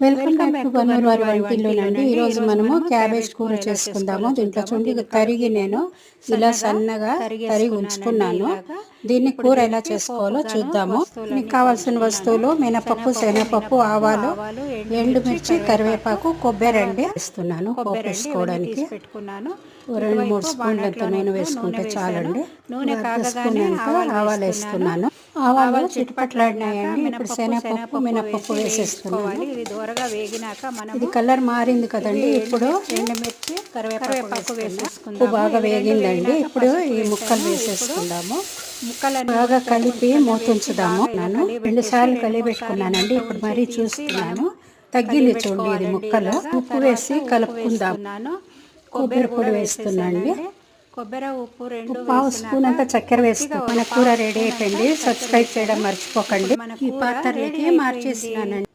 Welcome back to Vannuru వారి వంటిల్లోనండి ఈరోజు మనము క్యాబేజ్ కూర చేసుకుందాము దీంట్లో చూడండి తరిగి నేను ఇలా సన్నగా తరిగి ఉంచుకున్నాను. దీన్ని కూర ఎలా చేసుకోవాలో చూద్దాము. మీకు కావాల్సిన వస్తువులు మినపప్పు శనగపప్పు ఆవాలు ఎండుమిర్చి కరివేపాకు కొబ్బరి అండి వేస్తున్నాను. వేసుకోవడానికి రెండు మూడు స్పూన్లంత నూనె వేసుకుంటే చాలండి. నూనె ఆవాలు వేస్తున్నాను. ఆవాలు చిట్టుపట్లాడినాయండి ఇప్పుడు శనగపప్పు మినపప్పు వేసేస్తున్నాను. ఇది దూరగా వేగినాక మనం ఇది కలర్ మారింది కదండి. ఇప్పుడు ఎండుమిర్చి కరివేపాకు వేసేసుకుందాం ఉప్పు బాగా వేగిందండి. ఇప్పుడు ఈ ముక్కలు వేసేసుకుందాము. ముక్కలను బాగా కలిపి మూతుంచుదాము. నేను రెండు సార్లు కలిపెట్టుకున్నానండి. ఇప్పుడు మరీ చూస్తున్నాను. తగ్గింది చూడండి ఇది ముక్కలు. ఉప్పు వేసి కలుపుకుందాం వేస్తున్నాను. కొబ్బరి పొడి వేస్తున్నాండి కొబ్బరి ఉప్పు రెండు పావు స్పూన్ అంతా చక్కెర వేసుకున్నాం మన కూర రెడీ అయిపోయింది. సబ్స్క్రైబ్ చేయడం మర్చిపోకండి. ఈ పాత్రలకి మార్చేసినానండి